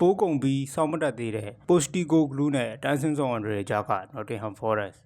ပိုးကုံပြီးစောင့်မတက်သေးတဲ့ Postigo Glue နဲ့တန်းစင်းဆောင်အန်ဒရကြားက Nottingham Forest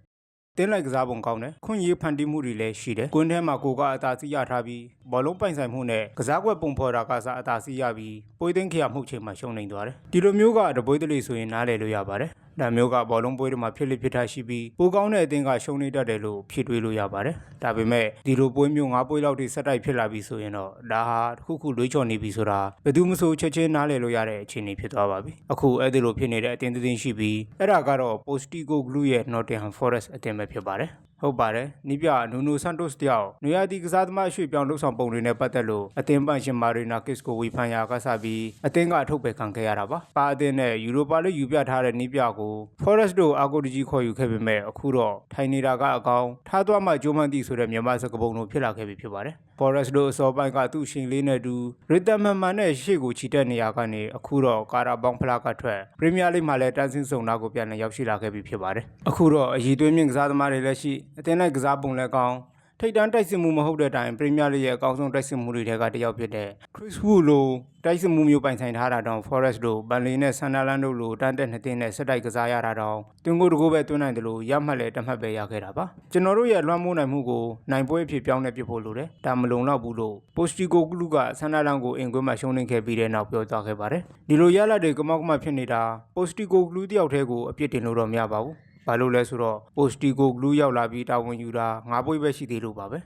တင်းလိုက်ကစားပုံကောင်းတယ်ခွင့်ရေးဖန်တီးမှုတွေလည်းရှိတယ်ကွင်းထဲမှာကိုကအသာစီးရထားပြီးဘောလုံးပိုင်ဆိုင်မှုနဲ့ကစားကွက်ပုံဖော်တာကစားအသာစီးရပြီးပွေးသိမ်းခရမှုချိန်မှာရှုံးနေသွားတယ်ဒီလိုမျိုးကတပွေးတလေဆိုရင်နားလည်လို့ရပါတယ် ဒါမျိုးကဘောလုံးပွဲတွေမှာဖြစ်လိဖြစ်ထားရှိပြီးပိုကောင်းတဲ့အသင်းကရှုံးနေတတ်တယ်လို့ဖြည့်တွေးလို့ရပါတယ်ဒါပေမဲ့ဒီလိုပွဲမျိုး၅ပွဲလောက်ထိဆက်တိုက်ဖြစ်လာပြီဆိုရင်တော့ဒါဟာတစ်ခုခုလွှဲချော်နေပြီဆိုတာဘယ်သူမှမဆိုချက်ချင်းနားလည်လို့ရတဲ့အခြေအနေဖြစ်သွားပါပြီအခုအဲ့ဒီလိုဖြစ်နေတဲ့အသင်းတစ်သင်းရှိပြီးအဲ့ဒါကတော့ Postigo Glue ရဲ့ Nottingham Forest အသင်းပဲဖြစ်ပါတယ် ဟုတ်ပါတယ်။နီးပြနူနိုဆန်တိုစ်တယောက်နွေရာသီကစားသမားအရွှေ့ပြောင်းလှုပ်ဆောင်ပုံတွေနဲ့ပတ်သက်လို့အသင်းပန့်ရှင်မာရီနာကစ်ကိုဝီဖန်ယာကစားပြီးအသင်းကအထုတ်ပယ်ခံခဲ့ရတာပါ။ပါအသင်းနဲ့ယူရိုပါလိယူပြထားတဲ့နီးပြကို Forest တို့အာကိုတကြီးခေါ်ယူခဲ့ပေမဲ့အခုတော့ထိုင်နေတာကအကောင်ထားသွားမှဂျိုးမန်တီဆိုတဲ့မြန်မာစကားပုံလိုဖြစ်လာခဲ့ပြီဖြစ်ပါတယ်။ Forest တို့အစောပိုင်းကသူ့ရှင်လေးနဲ့တူရီတမန်မန်နဲ့ရှေ့ကိုချီတက်နေရကနေအခုတော့ကာရာဘောင်ဖလာကထွက်ပရီးမီးယားလိမှာလည်းတန်းစင်းစုံနာကိုပြန်လည်ရောက်ရှိလာခဲ့ပြီဖြစ်ပါတယ်။အခုတော့အည်သွေးမြင့်ကစားသမားတွေလည်းရှိအသင်းလိုက်ကစားပုံလည်းကောင်း ထိတ်တန်းတိုက်စစ်မှုမဟုတ်တဲ့အတိုင်းပရီးမီးယားလိရဲ့အကောင်းဆုံးတိုက်စစ်မှုတွေထဲကတစ်ယောက်ဖြစ်တဲ့ Chris Wood လိုတိုက်စစ်မှုမျိုးပိုင်ဆိုင်ထားတာတောင် Forest တို့ဘန်လီနဲ့ Sunderland တို့လိုတန်းတက်နှစ်သင်းနဲ့ဆက်တိုက်ကစားရတာတောင်တွင်ကိုတကိုးပဲတွန်းနိုင်တယ်လို့ရမှတ်လဲတမှတ်ပဲရခဲ့တာပါကျွန်တော်တို့ရဲ့လွှမ်းမိုးနိုင်မှုကိုနိုင်ပွဲအဖြစ်ပြောင်းလဲပြဖို့လိုတယ်ဒါမလုံလောက်ဘူးလို့ Postigo Glue က Sunderland ကိုအင်ကွင်းမှာရှုံးနိမ့်ခဲ့ပြီးတဲ့နောက်ပြောသွားခဲ့ပါတယ်ဒီလိုရလဒ်တွေကမောက်ကမဖြစ်နေတာ Postigo Glue တယောက်တည်းကိုအပြစ်တင်လို့တော့မရပါဘူး ဘာလို့လဲဆိုတော့ Postigo Glue ရောက်လာပြီးတာဝန်ယူတာငါးပွဲပဲရှိသေးလို့ပါပဲ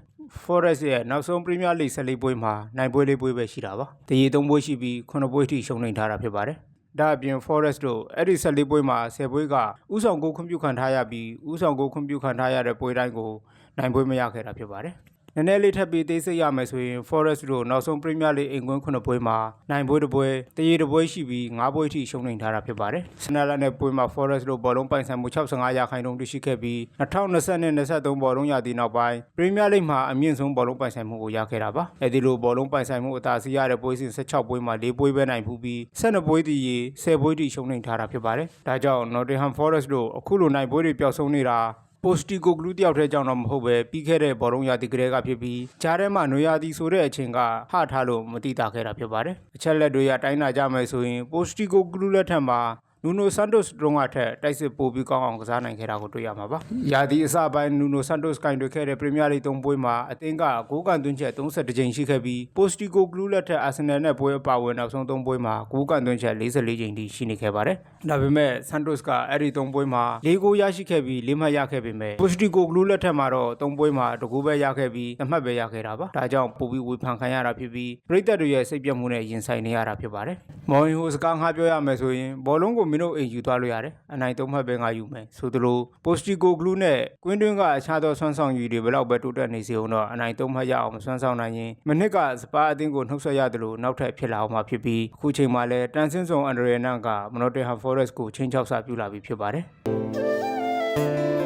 Forest ရဲ့နောက်ဆုံး Premier League 14ပွဲမှာနိုင်ပွဲလေးပွဲပဲရှိတာပါ။တရေ3ပွဲရှိပြီး9ပွဲထိရှုံးနိမ့်ထားတာဖြစ်ပါတယ်။ဒါအပြင် Forest တို့အဲ့ဒီ14ပွဲမှာ10ပွဲကဥဆောင်ကိုခွင့်ပြုခံထားရပြီးဥဆောင်ကိုခွင့်ပြုခံထားရတဲ့ပွဲတိုင်းကိုနိုင်ပွဲမရခဲ့တာဖြစ်ပါတယ်။ နည်းနည်းလေးထပ်ပြီးသိစိတ်ရမယ်ဆိုရင် Forest တို့နောက်ဆုံး Premier League အိမ်ကွင်း9ပွဲမှာနိုင်ပွဲတစ်ပွဲတရေတစ်ပွဲရှိပြီး9ပွဲထိရှုံးနိမ့်ထားတာဖြစ်ပါတယ်။ Sunderland နဲ့ပွဲမှာ Forest တို့ဘောလုံးပိုင်ဆိုင်မှု65ရာခိုင်နှုန်းတရှိခဲ့ပြီး2020နဲ့23ဘောလုံးရာသီနောက်ပိုင်း Premier League မှာအမြင့်ဆုံးဘောလုံးပိုင်ဆိုင်မှုကိုရခဲ့တာပါ။အဲဒီလိုဘောလုံးပိုင်ဆိုင်မှုအသာစီးရတဲ့ပွဲစဉ်16ပွဲမှာ4ပွဲပဲနိုင်ဖူးပြီး12ပွဲတည်ရေ10ပွဲတည်ရှုံးနိမ့်ထားတာဖြစ်ပါတယ်။ဒါကြောင့် Nottingham Forest တို့အခုလိုနိုင်ပွဲတွေပျောက်ဆုံးနေတာ ပိုစတီကိုဂလူးတယောက်တည်းကြောင့်တော့မဟုတ်ပဲပြီးခဲ့တဲ့ဘောလုံးရာသီကလေးကဖြစ်ပြီးဂျားထဲမှာနွေရာသီဆိုတဲ့အချိန်ကဟထားလို့မတိတာခဲ့တာဖြစ်ပါတယ်အချက်လက်တွေကတိုင်းနာကြမယ်ဆိုရင်ပိုစတီကိုဂလူးလက်ထက်မှာ နူနိုဆန်တိုစ်တို့ကထက်တိုက်စစ်ပိုပြီးကောင်းအောင်ကစားနိုင်ခဲ့တာကိုတွေ့ရမှာပါ။ရာသီအစပိုင်းနူနိုဆန်တိုစ်ကင်တွေ့ခဲ့တဲ့ပရီးမီးယားလိဂ်၃ပွဲမှာအသင်းကဂိုးကန်သွင်းချက်32ကြိမ်ရှိခဲ့ပြီးပိုစတီကိုဂလူးလက်ထက်အာဆင်နယ်နဲ့ပွဲအပါဝင်နောက်ဆုံး၃ပွဲမှာဂိုးကန်သွင်းချက်44ကြိမ်ထိရှိနေခဲ့ပါတယ်။ဒါပေမဲ့ဆန်တိုစ်ကအဲ့ဒီ၃ပွဲမှာ၄ဂိုးရရှိခဲ့ပြီး၄မှတ်ရခဲ့ပေမဲ့ပိုစတီကိုဂလူးလက်ထက်မှာတော့၃ပွဲမှာတကူပဲရခဲ့ပြီး၂မှတ်ပဲရခဲ့တာပါ။ဒါကြောင့်ပိုပြီးဝေဖန်ခံရတာဖြစ်ပြီးပရိသတ်တွေရဲ့စိတ်ပြတ်မှုနဲ့ရင်ဆိုင်နေရတာဖြစ်ပါတယ်။မော်ရင်ဟိုစကားငှားပြောရမယ်ဆိုရင်ဘောလုံးကိုမင်းတို့အိမ်ယူသွားလို့ရတယ်။အနိုင်၃မှတ်ပဲငါယူမယ်။ဆိုသလိုပိုစတီကိုဂလူးနဲ့ကွင်းတွင်းကအခြားသောဆွမ်းဆောင်ရည်တွေဘယ်တော့ပဲတိုးတက်နေစေအောင်တော့အနိုင်၃မှတ်ရအောင်မဆွမ်းဆောင်နိုင်ရင်မနစ်ကစပါအသင်းကိုနှုတ်ဆက်ရတယ်လို့နောက်ထပ်ဖြစ်လာအောင်မှာဖြစ်ပြီးအခုချိန်မှာလည်းတန်ဆင်းဆောင်အန်ဒရီနန်ကမနိုတေဟန်ဖော်ရက်စ်ကိုချင်းချောက်စာပြုလာပြီးဖြစ်ပါတယ်။